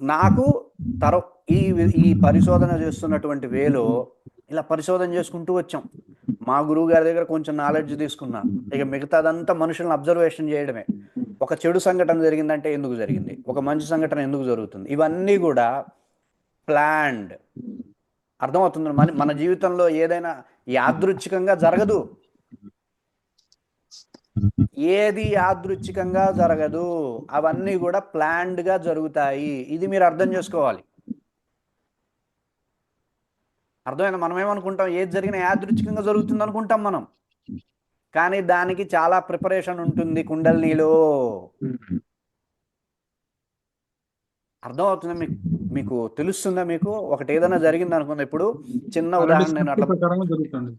నాకు తర ఈ ఈ పరిశోధన చేస్తున్నటువంటి వేలో ఇలా పరిశోధన చేసుకుంటూ వచ్చాం. మా గురువు గారి దగ్గర కొంచెం నాలెడ్జ్ తీసుకున్నాను. ఇక మిగతాదంతా మనుషులను అబ్జర్వేషన్ చేయడమే. ఒక చెడు సంఘటన జరిగిందంటే ఎందుకు జరిగింది? ఒక మంచి సంఘటన ఎందుకు జరుగుతుంది? ఇవన్నీ కూడా ప్లాన్డ్ అర్థమవుతుంది మన మన జీవితంలో ఏదైనా యాదృచ్ఛికంగా జరగదు. ఏది యాదృచ్ఛికంగా జరగదు అవన్నీ కూడా planned గా జరుగుతాయి. ఇది మీరు అర్థం చేసుకోవాలి. అర్థమైంది? మనం ఏమనుకుంటాం ఏది జరిగినా యాదృచ్ఛికంగా జరుగుతుంది అనుకుంటాం మనం. కానీ దానికి చాలా ప్రిపరేషన్ ఉంటుంది కుండలినిలో అర్థమవుతుందా మీకు? మీకు తెలుస్తుందా మీకు? ఒకటి ఏదైనా జరిగింది అనుకుంది ఇప్పుడు చిన్న ఉదాహరణ నేను అట్లా జరుగుతుంది.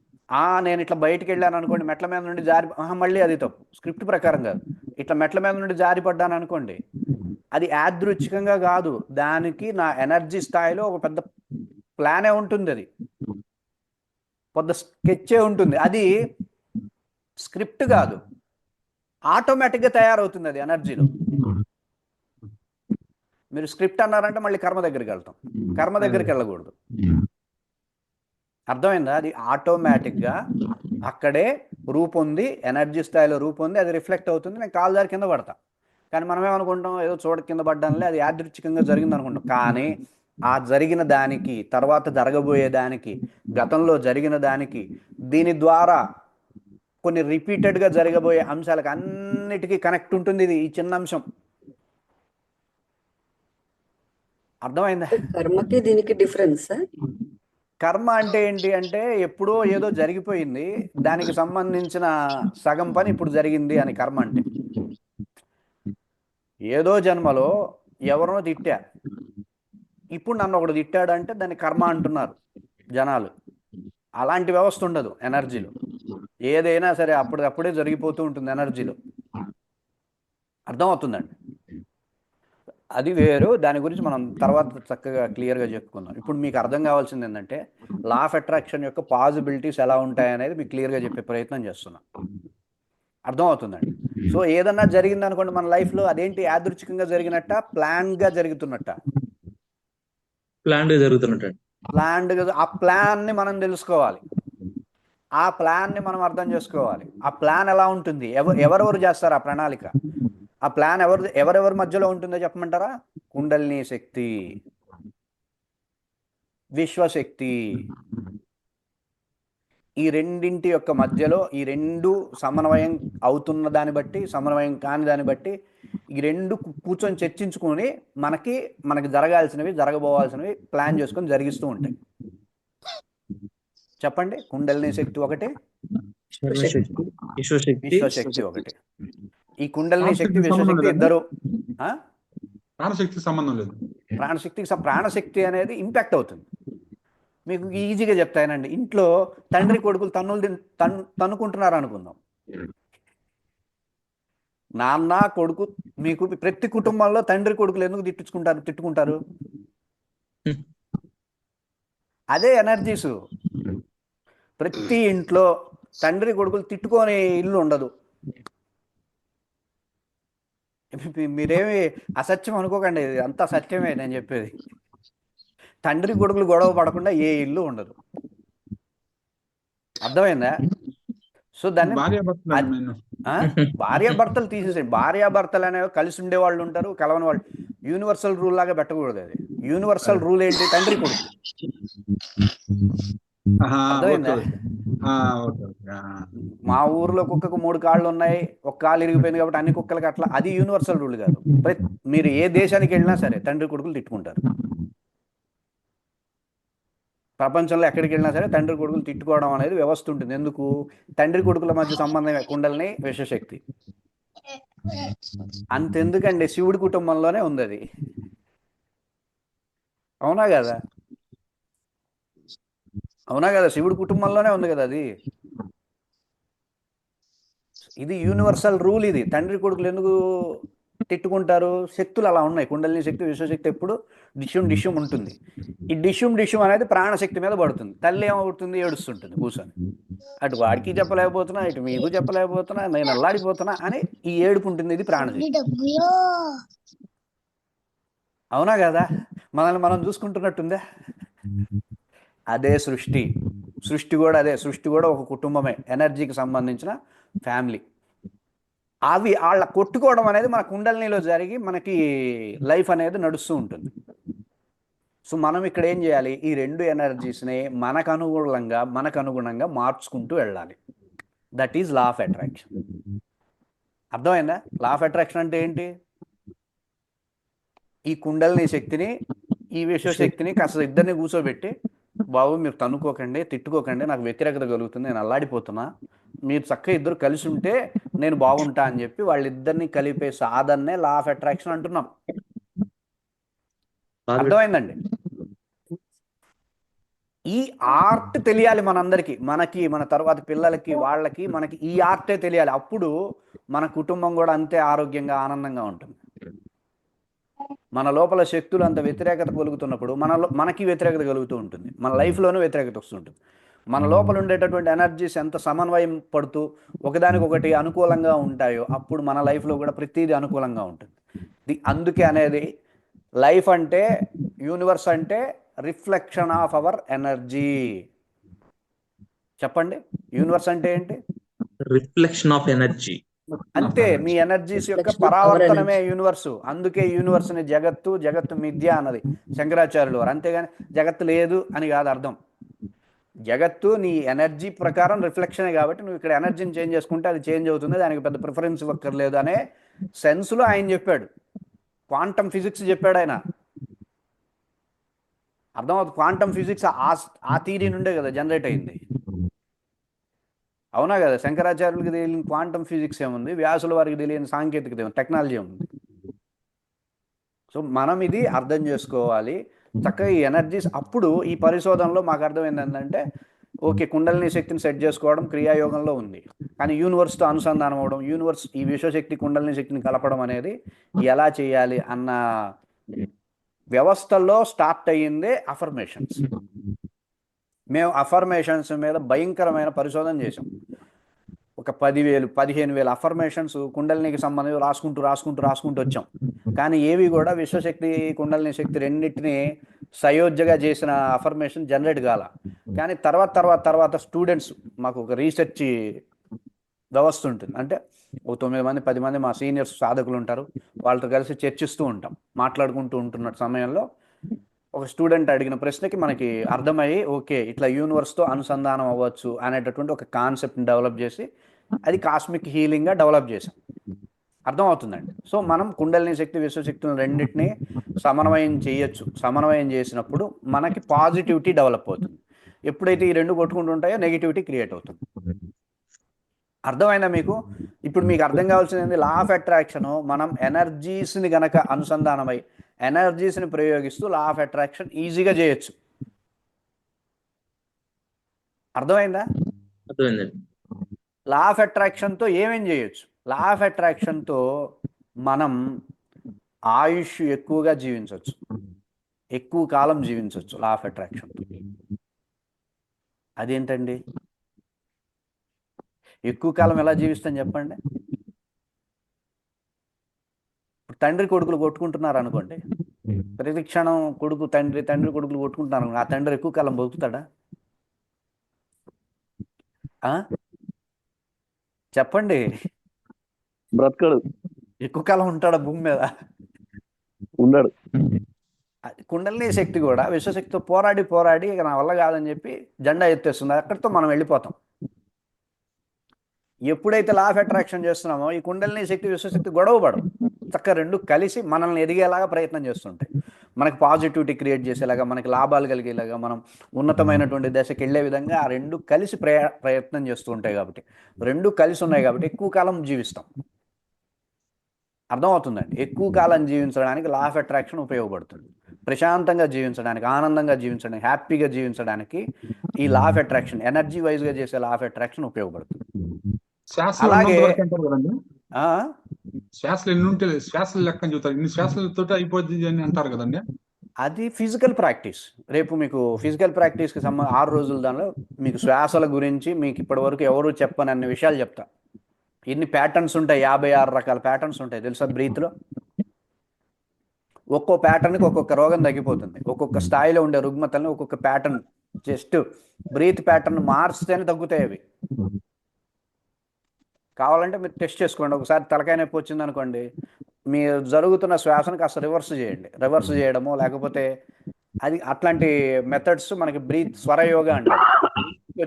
నేను ఇట్లా బయటికి వెళ్ళాను అనుకోండి మెట్ల మీద నుండి జారి మళ్ళీ అది తప్పు. స్క్రిప్ట్ ప్రకారం కాదు. ఇట్లా మెట్ల మీద నుండి జారి పడ్డాను అనుకోండి అది యాదృచ్ఛికంగా కాదు. దానికి నా ఎనర్జీ స్థాయిలో ఒక పెద్ద ప్లానే ఉంటుంది అది. పెద్ద స్కెచ్చే ఉంటుంది. అది స్క్రిప్ట్ కాదు. ఆటోమేటిక్గా తయారవుతుంది అది ఎనర్జీలో. మీరు స్క్రిప్ట్ అన్నారంటే మళ్ళీ కర్మ దగ్గరికి వెళ్తాం. కర్మ దగ్గరికి వెళ్ళకూడదు. అర్థమైందా? అది ఆటోమేటిక్గా అక్కడే రూపొంది ఎనర్జీ స్థాయిలో రూపొంది అది రిఫ్లెక్ట్ అవుతుంది. నేను కాలు దారి కింద పడతా. కానీ మనం ఏమనుకుంటాం? ఏదో చూడ కింద పడ్డానులే అది యాదృచ్ఛికంగా జరిగింది అనుకుంటాం కానీ ఆ జరిగిన దానికి తర్వాత జరగబోయే దానికి గతంలో జరిగిన దానికి దీని ద్వారా కొన్ని రిపీటెడ్గా జరగబోయే అంశాలకు అన్నిటికీ కనెక్ట్ ఉంటుంది ఇది ఈ చిన్న అంశం. అర్థమైందా? కర్మకి దీనికి డిఫరెన్స్? కర్మ అంటే ఏంటి అంటే ఎప్పుడో ఏదో జరిగిపోయింది. దానికి సంబంధించిన సగం పని ఇప్పుడు జరిగింది అని కర్మ అంటే. ఏదో జన్మలో ఎవరినో తిట్టా. ఇప్పుడు నన్ను ఒకడు తిట్టాడు అంటే దాన్ని కర్మ అంటున్నారు జనాలు. అలాంటి వ్యవస్థ ఉండదు ఎనర్జీలో. ఏదైనా సరే అప్పటికప్పుడే జరిగిపోతూ ఉంటుంది ఎనర్జీలో. అర్థమవుతుందండి? అది వేరు. దాని గురించి మనం తర్వాత చక్కగా క్లియర్గా చెప్పుకుందాం. ఇప్పుడు మీకు అర్థం కావాల్సింది ఏంటంటే లా ఆఫ్ అట్రాక్షన్ యొక్క పాసిబిలిటీస్ ఎలా ఉంటాయనేది మీకు క్లియర్గా చెప్పే ప్రయత్నం చేస్తున్నాం. అర్థమవుతుందండి? సో ఏదన్నా జరిగింది అనుకోండి మన లైఫ్లో అదేంటి యాదృచ్ఛికంగా జరిగినట్ట ప్లాన్గా జరుగుతున్నట్ట? ప్లాన్ జరుగుతున్నట్టు? ప్లాన్డ్ ఆ ప్లాన్ని మనం తెలుసుకోవాలి. ఆ ప్లాన్ని మనం అర్థం చేసుకోవాలి. ఆ ప్లాన్ ఎలా ఉంటుంది? ఎవ ఎవరెవరు చేస్తారు ఆ ప్రణాళిక? ఆ ప్లాన్ ఎవరు ఎవరెవరి మధ్యలో ఉంటుందో చెప్పమంటారా? కుండలిని శక్తి విశ్వశక్తి. ఈ రెండింటి యొక్క మధ్యలో ఈ రెండు సమన్వయం అవుతున్న దాన్ని బట్టి సమన్వయం కాని దాన్ని బట్టి ఈ రెండు కూర్చొని చర్చించుకొని మనకి మనకి జరగాల్సినవి జరగబోవాల్సినవి ప్లాన్ చేసుకొని జరిగిస్తూ ఉంటాయి. చెప్పండి. కుండలిని శక్తి ఒకటి విశ్వశక్తి ఒకటి. ఈ కుండలిని శక్తి విశ్వశక్తి? ఇద్దరు? ప్రాణశక్తి సంబంధం లేదు ప్రాణశక్తికి ప్రాణశక్తి అనేది ఇంపాక్ట్ అవుతుంది మీకు ఈజీగా చెప్తానండి ఇంట్లో తండ్రి కొడుకులు తన్నులు తిన్- తన్ తన్నుకుంటున్నారు అనుకుందాం నాన్న కొడుకు మీకు ప్రతి కుటుంబంలో తండ్రి కొడుకులు ఎందుకు తిట్టించుకుంటారు తిట్టుకుంటారు. అదే ఎనర్జీస్ ప్రతి ఇంట్లో తండ్రి కొడుకులు తిట్టుకొని ఇల్లు ఉండదు మీరేమి అసత్యం అనుకోకండి. ఇది అంతా సత్యమే నేను చెప్పేది. తండ్రి కొడుకులు గొడవ పడకుండా ఏ ఇల్లు ఉండదు. అర్థమైందా? సో దాన్ని భార్య భర్తలు? భార్యాభర్తలు తీసేసేయండి. భార్యాభర్తలు అనేవి కలిసి ఉండే వాళ్ళు ఉంటారు కలవని వాళ్ళు. యూనివర్సల్ రూల్ లాగా పెట్టకూడదు అది. యూనివర్సల్ రూల్ ఏంటి? తండ్రి కొడుకు. అర్థమైందా? మా ఊర్లో కుక్కకు మూడు కాళ్ళు ఉన్నాయి ఒక కాలు ఇరిగిపోయింది కాబట్టి అన్ని కుక్కలకి అట్లా. అది యూనివర్సల్ రూల్ కాదు. ప్రతి మీరు ఏ దేశానికి వెళ్ళినా సరే తండ్రి కొడుకులు తిట్టుకుంటారు. ప్రపంచంలో ఎక్కడికి వెళ్ళినా సరే తండ్రి కొడుకులు తిట్టుకోవడం అనేది వ్యవస్థ ఉంటుంది. ఎందుకు? తండ్రి కొడుకుల మధ్య సంబంధం కుండలిని విశ్వశక్తి అంతెందుకండి? శివుడి కుటుంబంలోనే ఉంది అది. అవునా కదా? అవునా కదా శివుడి కుటుంబంలోనే ఉంది కదా అది? ఇది యూనివర్సల్ రూల్ ఇది. తండ్రి కొడుకులు ఎందుకు తిట్టుకుంటారు? శక్తులు అలా ఉన్నాయి. కుండలిని శక్తి విశ్వశక్తి ఎప్పుడు డిష్యూమ్ డిష్యూమ్ ఉంటుంది. ఈ డిష్యూమ్ డిష్యూమ్ అనేది ప్రాణశక్తి మీద పడుతుంది. తల్లి ఏమవుతుంది? ఏడుస్తుంటుంది కూర్చొని. అటు వాడికి చెప్పలేకపోతున్నా ఇటు మీకు చెప్పలేకపోతున్నా నేను అల్లాడిపోతున్నా అని ఈ ఏడుపు ఉంటుంది. ఇది ప్రాణశక్తి. అవునా కదా? మనల్ని మనం చూసుకుంటున్నట్టుందా? అదే సృష్టి. సృష్టి కూడా అదే. సృష్టి కూడా ఒక కుటుంబమే. ఎనర్జీకి సంబంధించిన ఫ్యామిలీ అవి వాళ్ళ కొట్టుకోవడం అనేది మన కుండలినిలో జరిగి మనకి లైఫ్ అనేది నడుస్తూ ఉంటుంది. సో మనం ఇక్కడ ఏం చేయాలి? ఈ రెండు ఎనర్జీస్ని మనకు అనుగుణంగా మనకు అనుగుణంగా మార్చుకుంటూ వెళ్ళాలి. That is law of attraction అర్థమైందా? లా ఆఫ్ అట్రాక్షన్ అంటే ఏంటి? ఈ కుండలిని శక్తిని ఈ విశ్వశక్తిని కాస్త ఇద్దరిని కూర్చోబెట్టి బాబు మీరు తన్నుకోకండి తిట్టుకోకండి నాకు వ్యతిరేకత కలుగుతుంది నేను అల్లాడిపోతున్నా. మీరు చక్కగా ఇద్దరు కలిసి ఉంటే నేను బాగుంటా అని చెప్పి వాళ్ళిద్దరిని కలిపే సాధన్నే లా ఆఫ్ అట్రాక్షన్ అంటున్నాం. అర్థమైందండి? ఈ ఆర్ట్ తెలియాలి మనందరికీ మనకి మన తర్వాత పిల్లలకి వాళ్ళకి మనకి ఈ ఆర్టే తెలియాలి. అప్పుడు మన కుటుంబం కూడా అంతే ఆరోగ్యంగా ఆనందంగా ఉంటుంది. మన లోపల శక్తులు అంత వ్యతిరేకత కలుగుతున్నప్పుడు మన మనకి వ్యతిరేకత కలుగుతూ ఉంటుంది. మన లైఫ్లోనూ వ్యతిరేకత వస్తుంటుంది. మన లోపల ఉండేటటువంటి ఎనర్జీస్ ఎంత సమన్వయం పడుతూ ఒకదానికొకటి అనుకూలంగా ఉంటాయో అప్పుడు మన లైఫ్లో కూడా ప్రతిదీ అనుకూలంగా ఉంటుంది. ది అందుకే అనేది లైఫ్ అంటే యూనివర్స్ అంటే రిఫ్లెక్షన్ ఆఫ్ అవర్ ఎనర్జీ చెప్పండి. యూనివర్స్ అంటే ఏంటి? రిఫ్లెక్షన్ ఆఫ్ ఎనర్జీ అంతే మీ ఎనర్జీస్ యొక్క పరావర్తనమే యూనివర్స్ అందుకే యూనివర్స్ని జగత్తు జగత్తు మిథ్య అన్నది. శంకరాచార్యులు వారు. అంతేగాని జగత్తు లేదు అని కాదు అర్థం. జగత్తు నీ ఎనర్జీ ప్రకారం రిఫ్లెక్షనే కాబట్టి నువ్వు ఇక్కడ ఎనర్జీని చేంజ్ చేసుకుంటే అది చేంజ్ అవుతుంది. దానికి పెద్ద ప్రిఫరెన్స్ ఇవ్వక్కర్లేదు అనే సెన్స్లో ఆయన చెప్పాడు. క్వాంటమ్ ఫిజిక్స్ చెప్పాడు ఆయన. అర్థమవుతుంది? క్వాంటమ్ ఫిజిక్స్ ఆ ఆ థీరీ నుండే కదా జనరేట్ అయింది. అవునా కదా? శంకరాచార్యులకి తెలియని క్వాంటమ్ ఫిజిక్స్ ఏముంది? వ్యాసుల వారికి తెలియని సాంకేతికత ఏముంది? టెక్నాలజీ ఏముంది? సో మనం ఇది అర్థం చేసుకోవాలి. చక్కగా ఈ ఎనర్జీస్ అప్పుడు ఈ పరిశోధనలో మాకు అర్థమైంది ఏంటంటే ఓకే కుండలిని శక్తిని సెట్ చేసుకోవడం క్రియాయోగంలో ఉంది. కానీ యూనివర్స్తో అనుసంధానం అవ్వడం యూనివర్స్ ఈ విశ్వశక్తి కుండలిని శక్తిని కలపడం అనేది ఎలా చేయాలి అన్న వ్యవస్థలో స్టార్ట్ అయ్యిందే అఫర్మేషన్స్ మేము అఫర్మేషన్స్ మీద భయంకరమైన పరిశోధన చేసాం ఒక పదివేలు పదిహేను వేలు అఫర్మేషన్స్ కుండలినికి సంబంధించి రాసుకుంటూ రాసుకుంటూ రాసుకుంటూ వచ్చాం. కానీ ఏవి కూడా విశ్వశక్తి కుండలిని శక్తి రెండింటిని సయోధ్యగా చేసిన అఫర్మేషన్ జనరేట్ కాల. కానీ తర్వాత తర్వాత తర్వాత స్టూడెంట్స్ మాకు ఒక రీసెర్చ్ వ్యవస్థ ఉంటుంది అంటే ఒక తొమ్మిది మంది పది మంది మా సీనియర్స్ సాధకులు ఉంటారు. వాళ్ళతో కలిసి చర్చిస్తూ ఉంటాం. మాట్లాడుకుంటూ ఉంటున్న సమయంలో ఒక స్టూడెంట్ అడిగిన ప్రశ్నకి మనకి అర్థమయ్యి ఓకే ఇట్లా యూనివర్స్తో అనుసంధానం అవ్వచ్చు అనేటటువంటి ఒక కాన్సెప్ట్ని డెవలప్ చేసి అది కాస్మిక్ హీలింగ్గా డెవలప్ చేసాం అర్థమవుతుందండి. సో మనం కుండలిని శక్తి విశ్వశక్తులను రెండింటిని సమన్వయం చేయొచ్చు. సమన్వయం చేసినప్పుడు మనకి పాజిటివిటీ డెవలప్ అవుతుంది. ఎప్పుడైతే ఈ రెండు కొట్టుకుంటుంటాయో నెగిటివిటీ క్రియేట్ అవుతుంది. అర్థమైందా మీకు? ఇప్పుడు మీకు అర్థం కావాల్సింది లా ఆఫ్ అట్రాక్షన్ మనం ఎనర్జీస్ని గనక అనుసంధానమై ఎనర్జీస్ని ప్రయోగిస్తూ లా ఆఫ్ అట్రాక్షన్ ఈజీగా చేయొచ్చు. అర్థమైందా? అర్థమైందండి. లా ఆఫ్ అట్రాక్షన్తో ఏమేం చేయొచ్చు? లా ఆఫ్ అట్రాక్షన్తో మనం ఆయుష్ ఎక్కువగా జీవించవచ్చు ఎక్కువ కాలం జీవించవచ్చు లా ఆఫ్ అట్రాక్షన్తో. అదేంటండి? ఎక్కువ కాలం ఎలా జీవిస్తాం చెప్పండి? ఇప్పుడు తండ్రి కొడుకులు కొట్టుకుంటున్నారు అనుకోండి. ప్రతి క్షణం కొడుకు తండ్రి తండ్రి కొడుకులు కొట్టుకుంటున్నారు ఆ తండ్రి ఎక్కువ కాలం బతుకుతాడా? చెప్పండి. బ్రతకడు. ఎక్కువ కాలం ఉంటాడా భూమి మీద? ఉన్నాడు అది కుండలిని శక్తి కూడా విశ్వశక్తితో పోరాడి పోరాడి ఇక నా వల్ల కాదని చెప్పి జెండా ఎత్తేస్తుంది. అక్కడితో మనం వెళ్ళిపోతాం. ఎప్పుడైతే లా ఆఫ్ అట్రాక్షన్ చేస్తున్నామో ఈ కుండలిని శక్తి విశ్వశక్తి గొడవ పడవు. చక్కగా రెండు కలిసి మనల్ని ఎదిగేలాగా ప్రయత్నం చేస్తుంటాయి. మనకి పాజిటివిటీ క్రియేట్ చేసేలాగా మనకి లాభాలు కలిగేలాగా మనం ఉన్నతమైనటువంటి దశకి వెళ్ళే విధంగా ఆ రెండు కలిసి ప్రయ ప్రయత్నం చేస్తూ ఉంటాయి కాబట్టి. రెండు కలిసి ఉన్నాయి కాబట్టి ఎక్కువ కాలం జీవిస్తాం. అర్థమవుతుందండి? ఎక్కువ కాలం జీవించడానికి లా ఆఫ్ అట్రాక్షన్ ఉపయోగపడుతుంది. ప్రశాంతంగా జీవించడానికి ఆనందంగా జీవించడానికి హ్యాపీగా జీవించడానికి ఈ లా ఆఫ్ అట్రాక్షన్ ఎనర్జీ వైజ్గా చేసే లా ఆఫ్ అట్రాక్షన్ ఉపయోగపడుతుంది. అలాగే- అంటారు కదండి? ఆ? శ్వాసలు ఎన్ని ఉంటే శ్వాసలు లెక్క అని చెబుతారు. ఇన్ని శ్వాసలతో అయిపోతుంది అని అంటారు కదండి? అది ఫిజికల్ ప్రాక్టీస్ రేపు మీకు ఫిజికల్ ప్రాక్టీస్కి సంబంధ ఆరు రోజుల దానిలో మీకు శ్వాసల గురించి మీకు ఇప్పటి వరకు ఎవరు చెప్పని అన్ని విషయాలు చెప్తా. ఎన్ని ప్యాటర్న్స్ ఉంటాయి? యాభై ఆరు రకాల ప్యాటర్న్స్ ఉంటాయి. తెలుసా బ్రీత్లో? ఒక్కో ప్యాటర్న్కి ఒక్కొక్క రోగం తగ్గిపోతుంది. ఒక్కొక్క స్థాయిలో ఉండే రుగ్మతల్ని ఒక్కొక్క ప్యాటర్న్ జస్ట్ బ్రీత్ ప్యాటర్న్ మార్చితేనే తగ్గుతాయి అవి. కావాలంటే మీరు టెస్ట్ చేసుకోండి. ఒకసారి తలకాయ నొప్పి వచ్చింది అనుకోండి మీరు జరుగుతున్న శ్వాసను కాస్త రివర్స్ చేయండి. రివర్స్ చేయడము లేకపోతే అది అట్లాంటి మెథడ్స్ మనకి బ్రీత్ స్వరయోగా అంటారు.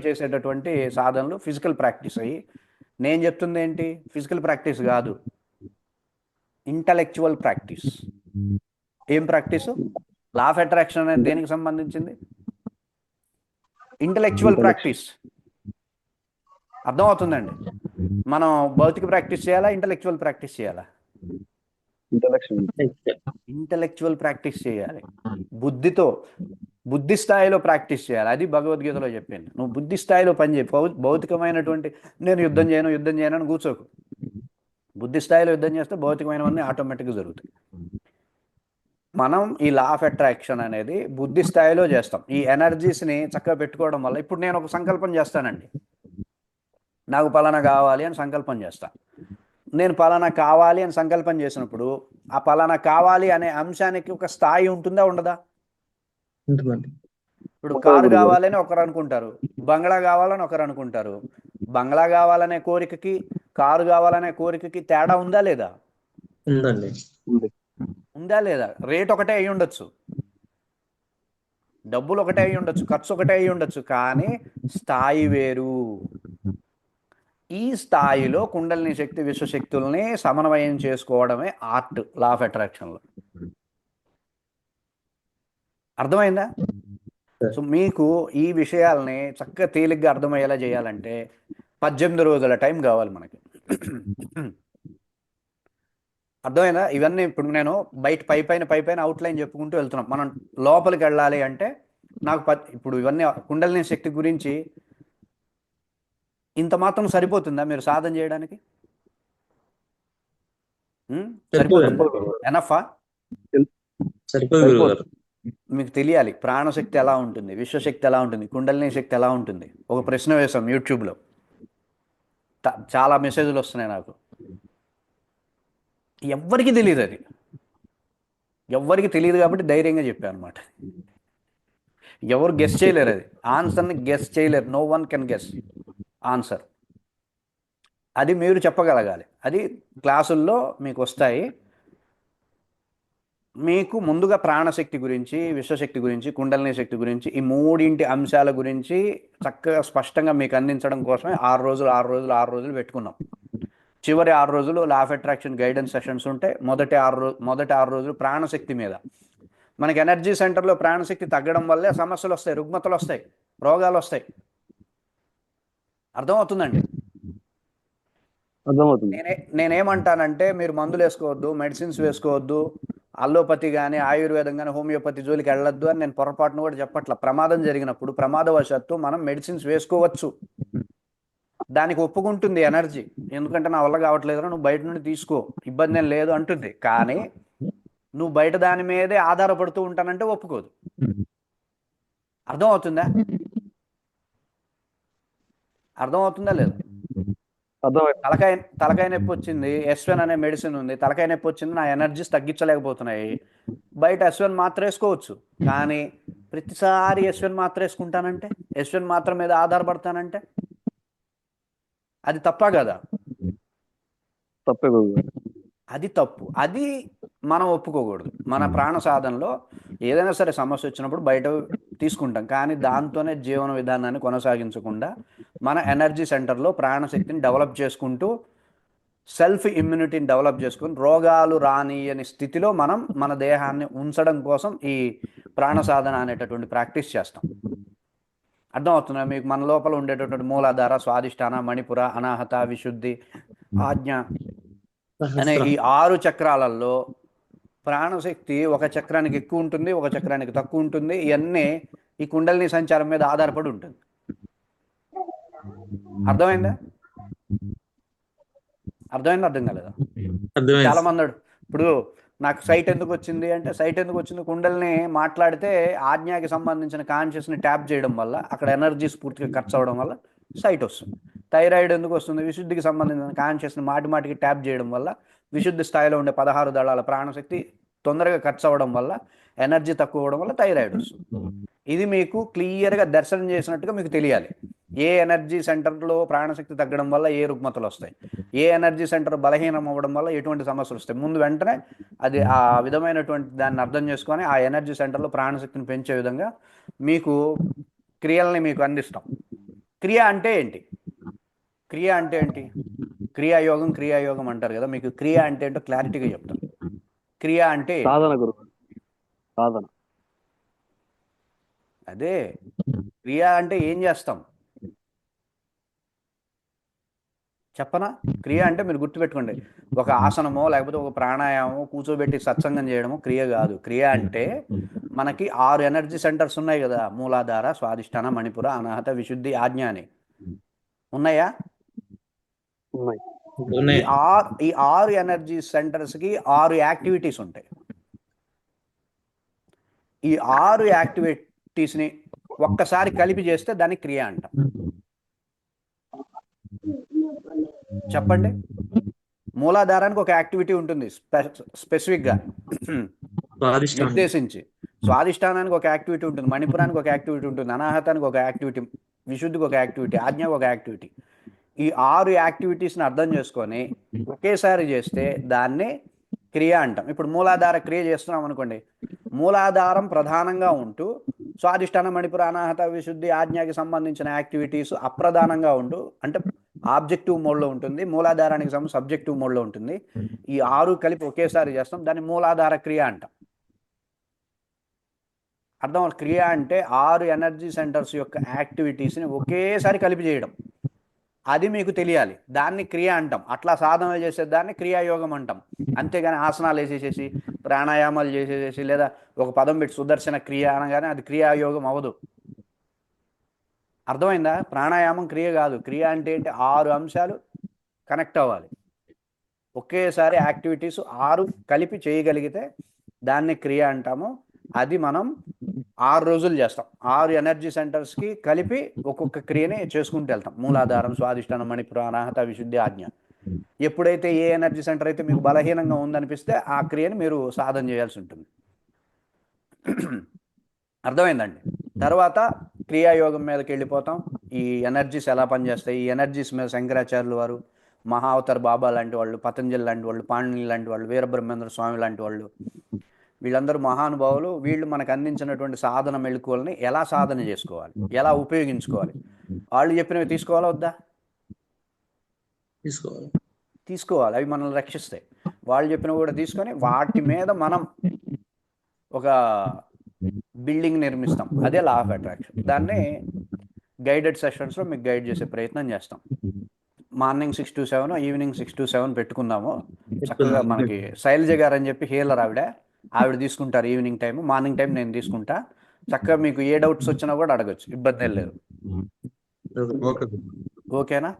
చేసేటటువంటి సాధనలు ఫిజికల్ ప్రాక్టీస్ అయ్యి. నేను చెప్తుంది ఏంటి ఫిజికల్ ప్రాక్టీస్ కాదు. ఇంటలెక్చువల్ ప్రాక్టీస్ ఏం ప్రాక్టీస్? లా ఆఫ్ అట్రాక్షన్ అనేది దేనికి సంబంధించింది? ఇంటలెక్చువల్ ప్రాక్టీస్ అర్థమవుతుందండి. మనం భౌతిక ప్రాక్టీస్ చేయాలా? ఇంటలెక్చువల్ ప్రాక్టీస్ చేయాలా? ఇంటలెక్చువల్ ప్రాక్టీస్ చేయాలి. బుద్ధితో బుద్ధి స్థాయిలో ప్రాక్టీస్ చేయాలి. అది భగవద్గీతలో చెప్పింది. నువ్వు బుద్ధి స్థాయిలో భౌ- భౌతికమైనటువంటి నేను యుద్ధం చేయను యుద్ధం చేయను అని కూర్చోకు. బుద్ధి స్థాయిలో యుద్ధం చేస్తే భౌతికమైనవన్నీ ఆటోమేటిక్గా జరుగుతాయి. మనం ఈ లా ఆఫ్ అట్రాక్షన్ అనేది బుద్ధి స్థాయిలో చేస్తాం. ఈ ఎనర్జీస్ని చక్కగా పెట్టుకోవడం వల్ల ఇప్పుడు నేను ఒక సంకల్పం చేస్తానండి. నాకు పలానా కావాలి అని సంకల్పం చేస్తా. నేను పలానా కావాలి అని సంకల్పం చేసినప్పుడు ఆ పలానా కావాలి అనే అంశానికి ఒక స్థాయి ఉంటుందా ఉండదా? ఇప్పుడు కారు కావాలని ఒకరు అనుకుంటారు బంగ్లా కావాలని ఒకరు అనుకుంటారు. బంగ్లా కావాలనే కోరికకి కారు కావాలనే కోరికకి తేడా ఉందా లేదా? ఉందా లేదా? రేట్ ఒకటే అయి ఉండొచ్చు. డబ్బులు ఒకటే అయి ఉండొచ్చు. ఖర్చు ఒకటే అయి ఉండొచ్చు. కానీ స్థాయి వేరు. ఈ స్థాయిలో కుండలిని శక్తి విశ్వశక్తుల్ని సమన్వయం చేసుకోవడమే ఆర్ట్ లా ఆఫ్ అట్రాక్షన్లో అర్థమైందా? సో మీకు ఈ విషయాల్ని చక్కగా తేలిగ్గా అర్థమయ్యేలా చేయాలంటే పద్దెనిమిది రోజుల టైం కావాలి మనకి. అర్థమైందా? ఇవన్నీ ఇప్పుడు నేను బయట పై పైన పై పైన అవుట్లైన్ చెప్పుకుంటూ వెళ్తున్నాం. మనం లోపలికి వెళ్ళాలి అంటే నాకు ఇప్పుడు ఇవన్నీ కుండలిని శక్తి గురించి ఇంత మాత్రం సరిపోతుందా మీరు సాధన చేయడానికి? ఎనఫా మీకు తెలియాలి ప్రాణశక్తి ఎలా ఉంటుంది విశ్వశక్తి ఎలా ఉంటుంది కుండలిని శక్తి ఎలా ఉంటుంది? ఒక ప్రశ్న వేసాం యూట్యూబ్లో. చాలా మెసేజ్లు వస్తున్నాయి నాకు. ఎవ్వరికి తెలియదు అది. ఎవ్వరికి తెలియదు కాబట్టి ధైర్యంగా చెప్పాను అనమాట ఎవరు గెస్ చేయలేరు అది. ఆన్సర్ని గెస్ చేయలేరు. No one can guess answer అది మీరు చెప్పగలగాలి. అది క్లాసుల్లో మీకు వస్తాయి. మీకు ముందుగా ప్రాణశక్తి గురించి విశ్వశక్తి గురించి కుండలిని శక్తి గురించి ఈ మూడింటి అంశాల గురించి చక్కగా స్పష్టంగా మీకు అందించడం కోసమే ఆరు రోజులు ఆరు రోజులు ఆరు రోజులు పెట్టుకున్నాం. చివరి ఆరు రోజులు law of attraction guidance sessions ఉంటాయి మొదటి ఆరు రోజు మొదటి ఆరు రోజులు ప్రాణశక్తి మీద. మనకి ఎనర్జీ సెంటర్లో ప్రాణశక్తి తగ్గడం వల్లే సమస్యలు వస్తాయి రుగ్మతలు వస్తాయి రోగాలు వస్తాయి. అర్థమవుతుందండి? అర్థమవుతుంది. నేనే నేనేమంటానంటే మీరు మందులు వేసుకోవద్దు మెడిసిన్స్ వేసుకోవద్దు అల్లోపతి కానీ ఆయుర్వేదం కానీ హోమియోపతి జోలికి వెళ్ళొద్దు అని నేను పొరపాటును కూడా చెప్పట్ల. ప్రమాదం జరిగినప్పుడు ప్రమాదవశాత్తు మనం మెడిసిన్స్ వేసుకోవచ్చు. దానికి ఒప్పుకుంటుంది ఎనర్జీ. ఎందుకంటే నా వల్ల కావట్లేదు నువ్వు బయట నుండి తీసుకో ఇబ్బంది ఏం లేదు అంటుంది. కానీ నువ్వు బయట దాని మీదే ఆధారపడుతూ ఉంటానంటే ఒప్పుకోదు. అర్థమవుతుందా? అర్థమవుతుందా లేదా? అర్థమైంది. తలకాయ తలకాయ నొప్పి వచ్చింది. ఎస్వెన్ అనే మెడిసిన్ ఉంది. తలకాయ నొప్పి వచ్చింది. నా ఎనర్జీస్ తగ్గించలేకపోతున్నాయి. బయట ఎస్వెన్ మాత్రం వేసుకోవచ్చు కానీ ప్రతిసారి ఎస్వెన్ మాత్రం వేసుకుంటానంటే ఎస్వెన్ మాత్రం మీద ఆధారపడతానంటే అది తప్పా కదా? తప్పే అది తప్పు. అది మనం ఒప్పుకోకూడదు. మన ప్రాణ సాధనలో ఏదైనా సరే సమస్య వచ్చినప్పుడు బయట తీసుకుంటాం. కానీ దాంతోనే జీవన విధానాన్ని కొనసాగించకుండా మన ఎనర్జీ సెంటర్లో ప్రాణశక్తిని డెవలప్ చేసుకుంటూ సెల్ఫ్ ఇమ్యూనిటీని డెవలప్ చేసుకుని రోగాలు రానియని స్థితిలో మనం మన దేహాన్ని ఉంచడం కోసం ఈ ప్రాణ సాధన అనేటటువంటి ప్రాక్టీస్ చేస్తాం. అర్థమవుతుందా మీకు మన లోపల ఉండేటటువంటి మూలాధార స్వాదిష్టాన మణిపుర అనాహత విశుద్ధి ఆజ్ఞ అనే ఈ ఆరు చక్రాలలో ప్రాణశక్తి ఒక చక్రానికి ఎక్కువ ఉంటుంది ఒక చక్రానికి తక్కువ ఉంటుంది. ఇవన్నీ ఈ కుండలిని సంచారం మీద ఆధారపడి ఉంటుంది. అర్థమైందా? అర్థమైందా? అర్థం కాలేదా? అర్థమైంది. చాలా మంది ఇప్పుడు నాకు సైట్ ఎందుకు వచ్చింది అంటే సైట్ ఎందుకు వచ్చింది? కుండల్ని మాట్లాడితే ఆజ్ఞాకి సంబంధించిన కాన్షియస్ని ట్యాప్ చేయడం వల్ల అక్కడ ఎనర్జీ పూర్తిగా ఖర్చు అవడం వల్ల సైట్ వస్తుంది. థైరాయిడ్ ఎందుకు వస్తుంది? విశుద్ధికి సంబంధించిన కాన్షియస్ని మాటి మాటికి ట్యాప్ చేయడం వల్ల విశుద్ధి స్థాయిలో ఉండే పదహారు దళాల ప్రాణశక్తి తొందరగా ఖర్చు అవడం వల్ల ఎనర్జీ తక్కువ అవ్వడం వల్ల థైరాయిడ్ వస్తుంది. ఇది మీకు క్లియర్గా దర్శనం చేసినట్టుగా మీకు తెలియాలి. ఏ ఎనర్జీ సెంటర్లో ప్రాణశక్తి తగ్గడం వల్ల ఏ రుగ్మతలు వస్తాయి? ఏ ఎనర్జీ సెంటర్ బలహీనం అవ్వడం వల్ల ఎటువంటి సమస్యలు వస్తాయి? ముందు వెంటనే అది ఆ విధమైనటువంటి దాన్ని అర్థం చేసుకొని ఆ ఎనర్జీ సెంటర్లో ప్రాణశక్తిని పెంచే విధంగా మీకు క్రియల్ని మీకు అందిస్తాం. క్రియ అంటే ఏంటి? క్రియ అంటే ఏంటి? క్రియాయోగం క్రియాయోగం అంటారు కదా మీకు క్రియ అంటే ఏంటో క్లారిటీగా చెప్తాను. క్రియ అంటే? సాధన గురువు. గారు సాధన. అదే క్రియ అంటే ఏం చేస్తాం? చెప్పనా? క్రియ అంటే మీరు గుర్తుపెట్టుకోండి. ఒక ఆసనమో లేకపోతే ఒక ప్రాణాయామం కూర్చోబెట్టి సత్సంగం చేయడము క్రియ కాదు. క్రియ అంటే మనకి ఆరు ఎనర్జీ సెంటర్స్ ఉన్నాయి కదా. మూలాధార స్వాదిష్టాన మణిపుర అనాహత విశుద్ధి ఆజ్ఞ అని ఉన్నాయా. ఉన్నాయి. ఈ ఉన్నాయి ఆరు ఈ ఆరు ఎనర్జీ సెంటర్స్కి ఆరు యాక్టివిటీస్ ఉంటాయి. ఈ ఆరు యాక్టివిటీస్ని ఒక్కసారి కలిపి చేస్తే దాన్ని క్రియ అంటాం. చెప్పండి. మూలాధారానికి ఒక యాక్టివిటీ ఉంటుంది స్పె స్పెసిఫిక్గా. నిర్దేశించి. స్వాదిష్టానానికి ఒక యాక్టివిటీ ఉంటుంది. మణిపురానికి ఒక యాక్టివిటీ ఉంటుంది. అనాహతానికి ఒక యాక్టివిటీ విశుద్ధికి ఒక యాక్టివిటీ ఆజ్ఞకు ఒక యాక్టివిటీ. ఈ ఆరు యాక్టివిటీస్ని అర్థం చేసుకొని ఒకేసారి చేస్తే దాన్ని క్రియ అంటాం. ఇప్పుడు మూలాధార క్రియ చేస్తున్నాం అనుకోండి. మూలాధారం ప్రధానంగా ఉంటూ స్వాదిష్టాన మణిపుర అనాహత విశుద్ధి ఆజ్ఞకి సంబంధించిన యాక్టివిటీస్ అప్రధానంగా ఉంటూ అంటే ఆబ్జెక్టివ్ మోడ్లో ఉంటుంది. మూలాధారానికి సంబంధించి సబ్జెక్టివ్ మోడ్లో ఉంటుంది. ఈ ఆరు కలిపి ఒకేసారి చేస్తాం. దాన్ని మూలాధార క్రియ అంటాం. అర్థం. క్రియ అంటే ఆరు ఎనర్జీ సెంటర్స్ యొక్క యాక్టివిటీస్ని ఒకేసారి కలిపి చేయడం. అది మీకు తెలియాలి. దాన్ని క్రియ అంటాం. అట్లా సాధన చేసే దాన్ని క్రియాయోగం అంటాం. అంతేగాని ఆసనాలు వేసేసేసి ప్రాణాయామాలు చేసేసేసి లేదా ఒక పదం పెట్టి సుదర్శన క్రియ అనగానే అది క్రియాయోగం అవ్వదు. అర్థమైందా? ప్రాణాయామం క్రియ కాదు. క్రియ అంటే ఏంటి? ఆరు అంశాలు కనెక్ట్ అవ్వాలి. ఒకేసారి యాక్టివిటీస్ ఆరు కలిపి చేయగలిగితే దాన్ని క్రియ అంటాము. అది మనం ఆరు రోజులు చేస్తాం. ఆరు ఎనర్జీ సెంటర్స్కి కలిపి ఒక్కొక్క క్రియని చేసుకుంటూ వెళ్తాం. మూలాధారం స్వాదిష్టానం మణిపుర అనాహత విశుద్ధి ఆజ్ఞ. ఎప్పుడైతే ఏ ఎనర్జీ సెంటర్ అయితే మీకు బలహీనంగా ఉందనిపిస్తే ఆ క్రియని మీరు సాధన చేయాల్సి ఉంటుంది. అర్థమైందండి? తర్వాత క్రియాయోగం మీదకి వెళ్ళిపోతాం. ఈ ఎనర్జీస్ ఎలా పనిచేస్తాయి? ఈ ఎనర్జీస్ మీద శంకరాచార్యులు వారు మహావతార్ బాబా లాంటి వాళ్ళు పతంజలి లాంటి వాళ్ళు పాణిని లాంటి వాళ్ళు వీరబ్రహ్మేంద్ర స్వామి లాంటి వాళ్ళు వీళ్ళందరూ మహానుభావులు వీళ్ళు మనకు అందించినటువంటి సాధన మెళుకువల్ని ఎలా సాధన చేసుకోవాలి? ఎలా ఉపయోగించుకోవాలి? వాళ్ళు చెప్పినవి తీసుకోవాలా వద్దా? తీసుకోవాలి. తీసుకోవాలి. అవి మనల్ని రక్షిస్తాయి. వాళ్ళు చెప్పినవి కూడా తీసుకొని వాటి మీద మనం ఒక బిల్డింగ్ నిర్మిస్తాం. అదే లా ఆఫ్ అట్రాక్షన్ దాన్ని గైడెడ్ సెషన్స్లో మీకు గైడ్ చేసే ప్రయత్నం చేస్తాం. Morning six to seven evening six to seven పెట్టుకుందాము. చక్కగా మనకి శైలజ గారు అని చెప్పి హీలర్ ఆవిడ ఆవిడ తీసుకుంటారు ఈవినింగ్ టైం మార్నింగ్ టైం నేను తీసుకుంటా. చక్కగా మీకు ఏ డౌట్స్ వచ్చినా కూడా అడగచ్చు ఇబ్బంది ఏం లేదు. ఓకే ఓకేనా?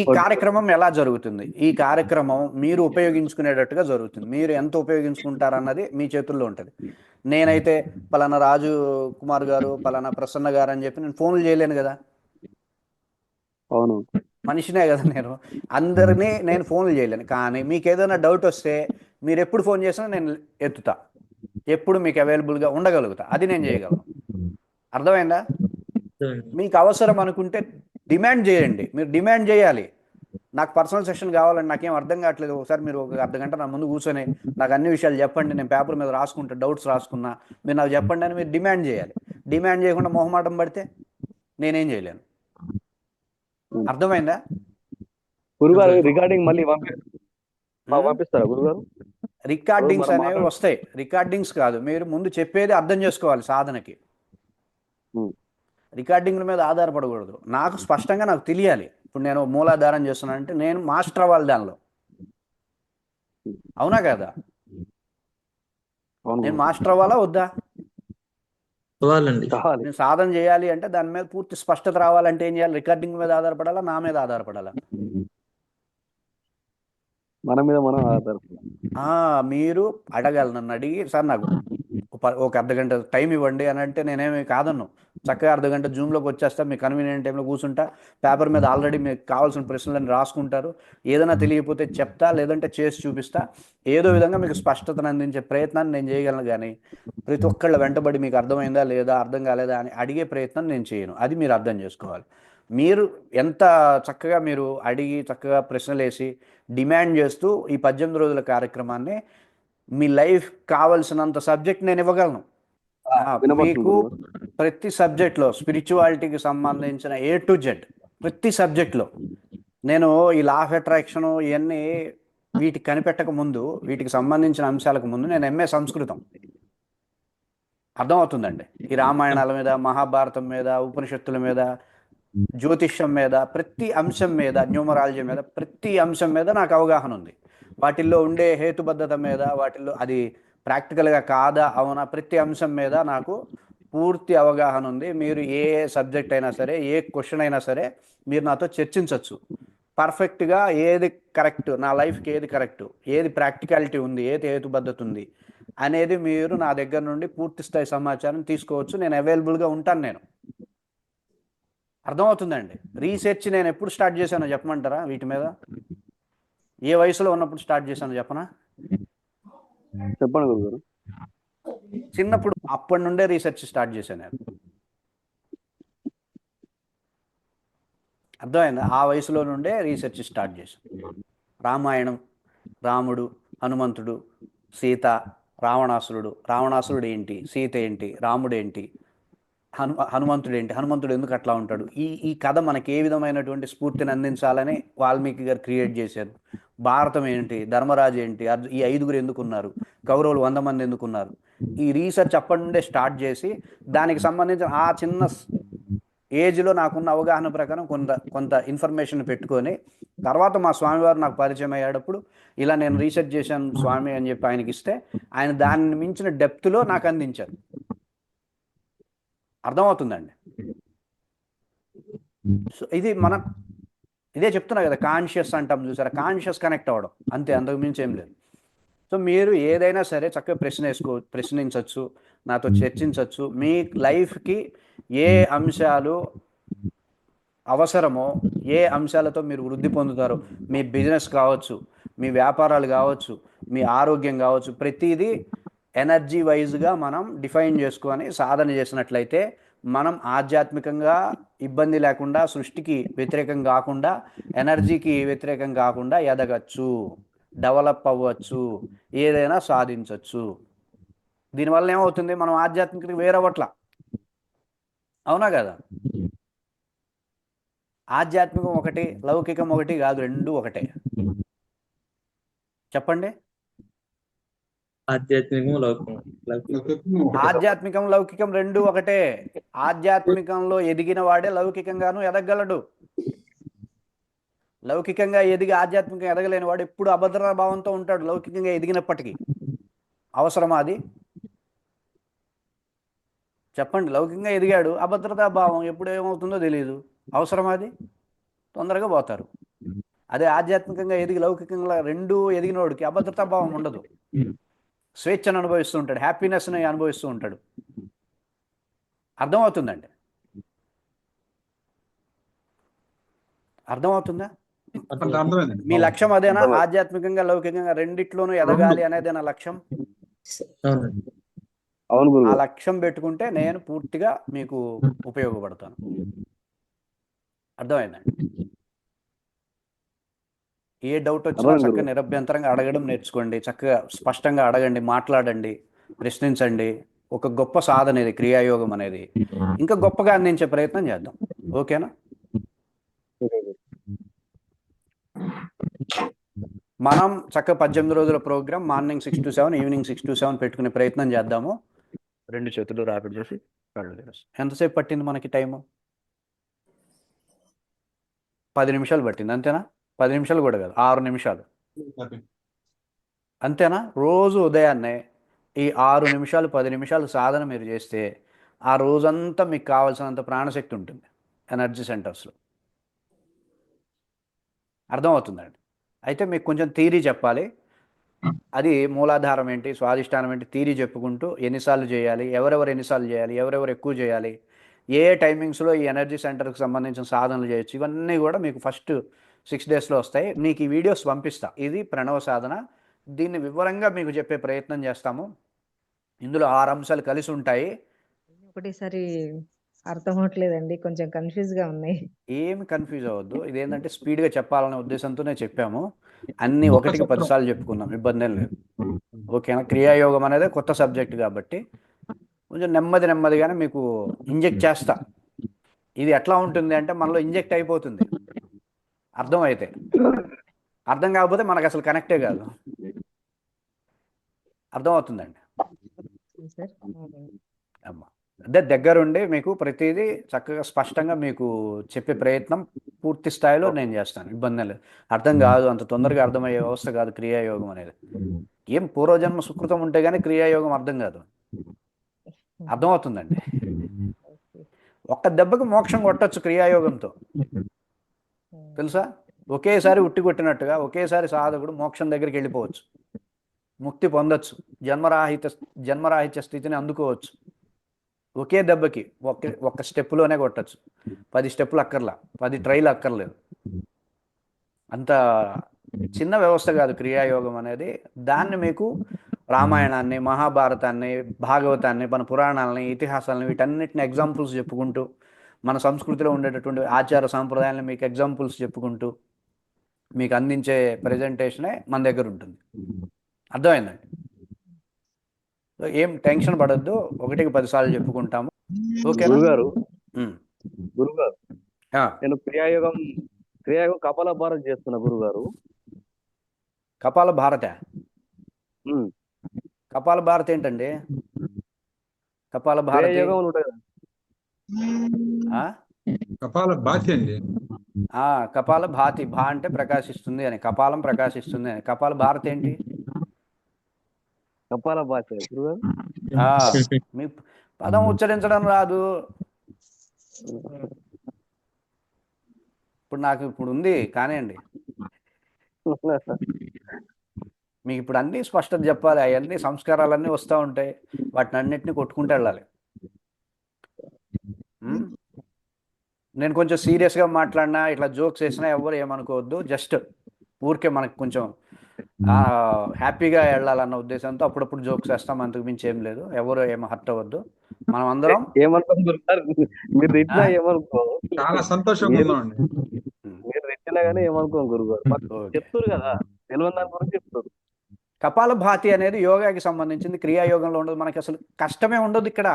ఈ కార్యక్రమం ఎలా జరుగుతుంది? ఈ కార్యక్రమం మీరు ఉపయోగించుకునేటట్టుగా జరుగుతుంది. మీరు ఎంత ఉపయోగించుకుంటారన్నది మీ చేతుల్లో ఉంటుంది. నేనైతే పలానా రాజు కుమార్ గారు పలానా ప్రసన్న గారు అని చెప్పి నేను ఫోన్లు చేయలేను కదా. అవును. మనిషినే కదా నేను. అందరినీ నేను ఫోన్లు చేయలేను. కానీ మీకు ఏదైనా డౌట్ వస్తే మీరు ఎప్పుడు ఫోన్ చేసినా నేను ఎత్తుతా. ఎప్పుడు మీకు అవైలబుల్గా ఉండగలుగుతా. అది నేను చేయగలను. అర్థమైందా? మీకు అవసరం అనుకుంటే డిమాండ్ చేయండి. మీరు డిమాండ్ చేయాలి. నాకు పర్సనల్ సెషన్ కావాలండి నాకేం అర్థం కావట్లేదు. ఒకసారి మీరు ఒక అర్ధ గంట నా ముందు కూర్చొని నాకు అన్ని విషయాలు చెప్పండి. నేను పేపర్ మీద రాసుకుంటా డౌట్స్ రాసుకున్నా. మీరు నాకు చెప్పండి అని మీరు డిమాండ్ చేయాలి. డిమాండ్ చేయకుండా మొహమాటం పడితే నేనేం చేయలేను. అర్థమైందా? గురుగారు రికార్డింగ్ మళ్ళీ పంపిస్తారా గురుగారు? రికార్డింగ్స్ అనేవి వస్తాయి. రికార్డింగ్స్ కాదు. మీరు ముందు చెప్పేది అర్థం చేసుకోవాలి సాధనకి. రికార్డింగ్ల మీద ఆధారపడకూడదు. నాకు స్పష్టంగా నాకు తెలియాలి. ఇప్పుడు నేను మూలాధారం చేస్తున్నానంటే నేను మాస్టర్ అవ్వాలి దానిలో. అవునా కదా? నేను మాస్టర్ అవ్వాలా వద్దా? నేను సాధన చేయాలి అంటే దాని మీద పూర్తి స్పష్టత రావాలంటే ఏం చేయాలి? రికార్డింగ్ మీద ఆధారపడాలా? నా మీద ఆధారపడాలా? మన మీద మనం ఆధారపడాలి. ఆ, మీరు అడగాలి. నన్ను అడిగి సార్ నాకు ఒక ప- ఒక అర్ధ గంట టైం ఇవ్వండి అని అంటే నేనేమి కాదన్ను. చక్కగా అర్ధ గంట జూమ్లోకి వచ్చేస్తా మీ కన్వీనియంట్ టైంలో కూర్చుంటా పేపర్ మీద ఆల్రెడీ మీకు కావాల్సిన ప్రశ్నలను రాసుకుంటారు. ఏదైనా తెలియకపోతే చెప్తా లేదంటే చేసి చూపిస్తా. ఏదో విధంగా మీకు స్పష్టతను అందించే ప్రయత్నాన్ని నేను చేయగలను కానీ ప్రతి ఒక్కళ్ళ వెంటబడి మీకు అర్థమైందా లేదా అర్థం కాలేదా అని అడిగే ప్రయత్నం నేను చేయను. అది మీరు అర్థం చేసుకోవాలి. మీరు ఎంత చక్కగా మీరు అడిగి చక్కగా ప్రశ్నలు వేసి డిమాండ్ చేస్తూ ఈ పద్దెనిమిది రోజుల కార్యక్రమాన్ని మీ లైఫ్ కావలసినంత సబ్జెక్ట్ నేను ఇవ్వగలను. మీకు. ప్రతి సబ్జెక్ట్లో స్పిరిచువాలిటీకి సంబంధించిన ఏ టు జెడ్ ప్రతి సబ్జెక్ట్లో నేను ఈ లా ఆఫ్ అట్రాక్షన్ ఇవన్నీ వీటికి కనిపెట్టక ముందు వీటికి సంబంధించిన అంశాలకు ముందు నేను ఎంఏ సంస్కృతం. అర్థమవుతుందండి? ఈ రామాయణాల మీద మహాభారతం మీద ఉపనిషత్తుల మీద జ్యోతిష్యం మీద ప్రతి అంశం మీద న్యూమరాలజీ మీద ప్రతి అంశం మీద నాకు అవగాహన ఉంది. వాటిల్లో ఉండే హేతుబద్ధత మీద వాటిల్లో అది ప్రాక్టికల్గా కాదా అవునా ప్రతి అంశం మీద నాకు పూర్తి అవగాహన ఉంది. మీరు ఏ సబ్జెక్ట్ అయినా సరే ఏ క్వశ్చన్ అయినా సరే మీరు నాతో చర్చించవచ్చు పర్ఫెక్ట్గా ఏది కరెక్ట్ నా లైఫ్కి ఏది కరెక్ట్ ఏది ప్రాక్టికాలిటీ ఉంది ఏది హేతుబద్ధత ఉంది అనేది మీరు నా దగ్గర నుండి పూర్తి స్థాయి సమాచారం తీసుకోవచ్చు. నేను అవైలబుల్గా ఉంటాను నేను. అర్థమవుతుందండి? రీసెర్చ్ నేను ఎప్పుడు స్టార్ట్ చేశానో చెప్పమంటారా వీటి మీద? ఏ వయసులో ఉన్నప్పుడు స్టార్ట్ చేశానో చెప్పనా? చెప్పండి గురుగారు. చిన్నప్పుడు అప్పటి నుండే రీసెర్చ్ స్టార్ట్ చేశాను నేను. అర్థమైందా? ఆ వయసులో నుండే రీసెర్చ్ స్టార్ట్ చేశాను. రామాయణం రాముడు హనుమంతుడు సీత రావణాసురుడు. రావణాసురుడు ఏంటి? సీత ఏంటి? రాముడు ఏంటి? హను హనుమంతుడు ఏంటి హనుమంతుడు ఎందుకు అట్లా ఉంటాడు? ఈ ఈ కథ మనకి ఏ విధమైనటువంటి స్ఫూర్తిని అందించాలని వాల్మీకి గారు క్రియేట్ చేశారు. భారతం ఏంటి? ధర్మరాజు ఏంటి? ఈ ఐదుగురు ఎందుకున్నారు? కౌరవులు వంద మంది ఎందుకున్నారు? ఈ రీసెర్చ్ అప్పటి నుండే స్టార్ట్ చేసి దానికి సంబంధించిన ఆ చిన్న ఏజ్లో నాకున్న అవగాహన ప్రకారం కొంత కొంత ఇన్ఫర్మేషన్ పెట్టుకొని తర్వాత మా స్వామివారు నాకు పరిచయం అయ్యేటప్పుడు ఇలా నేను రీసెర్చ్ చేశాను స్వామి అని చెప్పి ఆయనకి ఇస్తే ఆయన దాన్ని మించిన డెప్త్లో నాకు అందించారు. అర్థమవుతుందండి. సో ఇది మన ఇదే చెప్తున్నా కదా కాన్షియస్ అంటాం చూసారా? కాన్షియస్ కనెక్ట్ అవ్వడం. అంతే అంతకు మించి ఏం లేదు. సో మీరు ఏదైనా సరే చక్కగా ప్రశ్న వేసుకో ప్రశ్నించవచ్చు నాతో చర్చించవచ్చు మీ లైఫ్కి ఏ అంశాలు అవసరమో ఏ అంశాలతో మీరు వృద్ధి పొందుతారో మీ బిజినెస్ కావచ్చు మీ వ్యాపారాలు కావచ్చు మీ ఆరోగ్యం కావచ్చు ప్రతిదీ ఎనర్జీ వైజ్గా మనం డిఫైన్ చేసుకొని సాధన చేసినట్లయితే మనం ఆధ్యాత్మికంగా ఇబ్బంది లేకుండా సృష్టికి వ్యతిరేకం కాకుండా ఎనర్జీకి వ్యతిరేకం కాకుండా ఎదగచ్చు డెవలప్ అవ్వచ్చు ఏదైనా సాధించవచ్చు దీనివల్ల ఏమవుతుంది? మనం ఆధ్యాత్మికత వేరవట్ల అవునా కదా? ఆధ్యాత్మికం ఒకటి లౌకికం ఒకటి కాదు రెండు ఒకటే. చెప్పండి. ఆధ్యాత్మికం లౌకికం. లౌకికం ఆధ్యాత్మికం లౌకికం రెండు ఒకటే. ఆధ్యాత్మికంలో ఎదిగిన వాడే లౌకికంగాను ఎదగలడు. లౌకికంగా ఎదిగి ఆధ్యాత్మికంగా ఎదగలేని వాడు ఎప్పుడు అభద్ర భావంతో ఉంటాడు లౌకికంగా ఎదిగినప్పటికీ. అవసరమా అది? చెప్పండి లౌకికంగా ఎదిగాడు అభద్రతా భావం ఎప్పుడు ఏమవుతుందో తెలియదు అవసరమా అది? తొందరగా పోతారు. అదే ఆధ్యాత్మికంగా ఎదిగి లౌకికంగా రెండు ఎదిగినోడికి అభద్రతా భావం ఉండదు. స్వేచ్ఛను అనుభవిస్తూ ఉంటాడు హ్యాపీనెస్ని అనుభవిస్తూ ఉంటాడు. అర్థమవుతుందండి? అర్థమవుతుందా? మీ లక్ష్యం అదేనా? ఆధ్యాత్మికంగా లౌకికంగా రెండిట్లోనూ ఎదగాలి అనేది నా లక్ష్యం? ఆ లక్ష్యం పెట్టుకుంటే నేను పూర్తిగా మీకు ఉపయోగపడతాను. అర్థమైందండి? ఏ డౌట్ వచ్చినా చక్కగా. నిరభ్యంతరంగా అడగడం నేర్చుకోండి చక్కగా స్పష్టంగా అడగండి మాట్లాడండి ప్రశ్నించండి. ఒక గొప్ప సాధన ఇది క్రియాయోగం అనేది. ఇంకా గొప్పగా అందించే ప్రయత్నం చేద్దాం. ఓకేనా? మనం చక్క పద్దెనిమిది రోజుల programme morning six to seven evening six to seven పెట్టుకునే ప్రయత్నం చేద్దాము. రెండు చేతులు ర్యాపిడ్ చేసి కళ్ళు. ఎంతసేపు పట్టింది మనకి టైము? పది నిమిషాలు పట్టింది అంతేనా? పది నిమిషాలు కూడా కాదు ఆరు నిమిషాలు. అంతేనా? రోజు ఉదయాన్నే ఈ ఆరు నిమిషాలు పది నిమిషాలు సాధన మీరు చేస్తే ఆ రోజంతా మీకు కావాల్సినంత ప్రాణశక్తి ఉంటుంది ఎనర్జీ సెంటర్స్లో. అర్థమవుతుందండి? అయితే మీకు కొంచెం థీరీ చెప్పాలి. అది మూలాధారం ఏంటి స్వాధిష్టానం ఏంటి థీరీ చెప్పుకుంటూ ఎన్నిసార్లు చేయాలి ఎవరెవరు ఎన్నిసార్లు చేయాలి ఎవరెవరు ఎక్కువ చేయాలి ఏ ఏ టైమింగ్స్లో ఈ ఎనర్జీ సెంటర్కి సంబంధించిన సాధనలు చేయొచ్చు ఇవన్నీ కూడా మీకు ఫస్ట్ సిక్స్ డేస్లో వస్తాయి. మీకు ఈ వీడియోస్ పంపిస్తా. ఇది ప్రణవ సాధన. దీన్ని వివరంగా మీకు చెప్పే ప్రయత్నం చేస్తాము. ఇందులో ఆరు అంశాలు కలిసి ఉంటాయి. ఒకటేసారి అర్థం అవట్లేదండి. కొంచెం కన్ఫ్యూజ్గా ఉన్నాయి. ఏమి కన్ఫ్యూజ్ అవ్వద్దు. ఇదేంటంటే స్పీడ్గా చెప్పాలనే ఉద్దేశంతోనే చెప్పాము. అన్ని ఒకటికి పదిసార్లు చెప్పుకుందాం ఇబ్బంది ఏం లేదు. ఓకేనా? క్రియాయోగం అనేది కొత్త సబ్జెక్ట్ కాబట్టి కొంచెం నెమ్మది నెమ్మదిగానే మీకు ఇంజెక్ట్ చేస్తా. ఇది ఎట్లా ఉంటుంది అంటే మనలో ఇంజెక్ట్ అయిపోతుంది. అర్థం అయితే అర్థం కాకపోతే మనకు అసలు కనెక్టే కాదు. అర్థం అవుతుందండి అమ్మా. అదే దగ్గరుండి మీకు ప్రతిదీ చక్కగా స్పష్టంగా మీకు చెప్పే ప్రయత్నం పూర్తి స్థాయిలో నేను చేస్తాను. ఇబ్బంది లేదు. అర్థం కాదు అంత తొందరగా అర్థమయ్యే వ్యవస్థ కాదు క్రియాయోగం అనేది. ఏం పూర్వజన్మ సుకృతం ఉంటే కానీ క్రియాయోగం అర్థం కాదు. అర్థమవుతుందండి. ఒక్క దెబ్బకి మోక్షం కొట్టచ్చు క్రియాయోగంతో. తెలుసా? ఒకేసారి ఉట్టి కొట్టినట్టుగా ఒకేసారి సాధకుడు మోక్షం దగ్గరికి వెళ్ళిపోవచ్చు. ముక్తి పొందొచ్చు. జన్మరాహిత జన్మరాహిత్య స్థితిని అందుకోవచ్చు. ఒకే దెబ్బకి ఒక్క ఒక్క స్టెప్లోనే కొట్టచ్చు. పది స్టెప్పులు అక్కర్లా. పది ట్రైలు అక్కర్లేదు. అంత చిన్న వ్యవస్థ కాదు క్రియాయోగం అనేది. దాన్ని మీకు రామాయణాన్ని మహాభారతాన్ని భాగవతాన్ని మన పురాణాలని ఇతిహాసాలని వీటన్నిటిని ఎగ్జాంపుల్స్ చెప్పుకుంటూ మన సంస్కృతిలో ఉండేటటువంటి ఆచార సాంప్రదాయాలను మీకు ఎగ్జాంపుల్స్ చెప్పుకుంటూ మీకు అందించే ప్రజెంటేషనే మన దగ్గర ఉంటుంది. అర్థమైందండి? సో ఏం టెన్షన్ పడద్దు. ఒకటికి పదిసార్లు చెప్పుకుంటాము. ఓకేనా? గురుగారు. గురుగారు నేను క్రియాయోగం క్రియాయోగం కపాల భారత్ చేస్తున్నా గురుగారు. కపాల భారత. కపాల భారత ఏంటండి? కపాల భారతి కపాల బాతి అండి. ఆ, కపాల భాతి భా అంటే ప్రకాశిస్తుంది అని కపాలం ప్రకాశిస్తుంది అని. కపాల భారతి ఏంటి? కపాల ఆ, మీ పదం ఉచ్చరించడం రాదు. ఇప్పుడు నాకు ఇప్పుడు ఉంది కానివ్వండి. మీకు ఇప్పుడు అన్ని స్పష్టత చెప్పాలి అవన్నీ సంస్కారాలన్నీ వస్తూ ఉంటాయి. వాటిని అన్నిటిని కొట్టుకుంటూ వెళ్ళాలి? నేను కొంచెం సీరియస్గా మాట్లాడినా ఇట్లా జోక్స్ వేసినా ఎవరు ఏమనుకోవద్దు. జస్ట్ ఊరికే మనకు కొంచెం ఆ, హ్యాపీగా వెళ్ళాలన్న ఉద్దేశంతో అప్పుడప్పుడు జోక్స్ వేస్తాం. అంతకు మించి ఏం లేదు. ఎవరు ఏం హర్ట్ అవ్వద్దు. మనం అందరం మీరు చాలా సంతోషంగా మీరు కానీ గురుగారు. చెప్తారు కదా. తెలియని దాని గురించి చెప్తారు. కపాల భాతి అనేది యోగాకి సంబంధించింది. క్రియాయోగంలో ఉండదు. మనకి అసలు కష్టమే ఉండదు ఇక్కడ.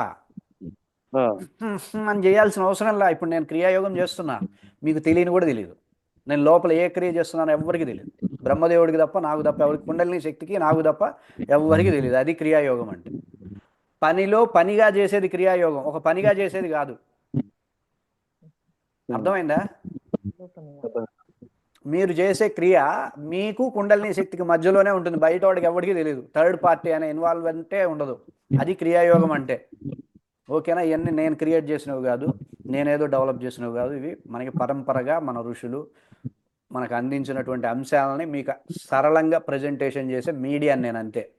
మనం చేయాల్సిన అవసరం లే. ఇప్పుడు నేను క్రియాయోగం చేస్తున్నా. మీకు తెలియని కూడా తెలియదు నేను లోపల ఏ క్రియ చేస్తున్నానో ఎవరికి తెలియదు బ్రహ్మదేవుడికి తప్ప నాకు తప్ప ఎవరికి కుండలిని శక్తికి నాకు తప్ప ఎవరికి తెలియదు అది క్రియాయోగం అంటే. పనిలో పనిగా చేసేది క్రియాయోగం. ఒక పనిగా చేసేది కాదు. అర్థమైందా? మీరు చేసే క్రియ మీకు కుండలిని శక్తికి మధ్యలోనే ఉంటుంది. బయట వాడికి ఎవరికి తెలియదు థర్డ్ పార్టీ అనే ఇన్వాల్వ్మెంటే ఉండదు. అది క్రియాయోగం అంటే. ఓకేనా? ఇవన్నీ నేను క్రియేట్ చేసినవి కాదు నేనేదో డెవలప్ చేసినవి కాదు. ఇవి మనకి పరంపరగా మన ఋషులు మనకు అందించినటువంటి అంశాలని మీకు సరళంగా ప్రజెంటేషన్ చేసే మీడియా నేను అంతే.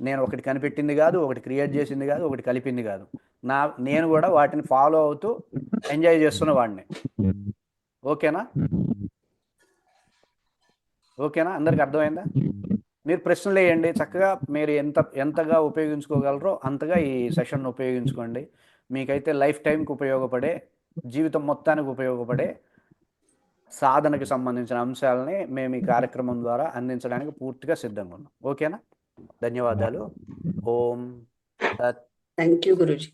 నేను ఒకటి కనిపెట్టింది కాదు ఒకటి క్రియేట్ చేసింది కాదు ఒకటి కలిపింది కాదు. నా నేను కూడా వాటిని ఫాలో అవుతూ ఎంజాయ్ చేస్తున్న వాడిని. ఓకేనా? ఓకేనా? అందరికి అర్థమైందా? మీరు ప్రశ్నలు వేయండి. చక్కగా మీరు ఎంత ఎంతగా ఉపయోగించుకోగలరో అంతగా ఈ సెషన్ ఉపయోగించుకోండి. మీకైతే లైఫ్ టైంకి ఉపయోగపడే జీవితం మొత్తానికి ఉపయోగపడే సాధనకి సంబంధించిన అంశాలని మేము ఈ కార్యక్రమం ద్వారా అందించడానికి పూర్తిగా సిద్ధంగా ఉన్నాం. ఓకేనా? ధన్యవాదాలు. ఓం థ్యాంక్ యూ గురుజీ.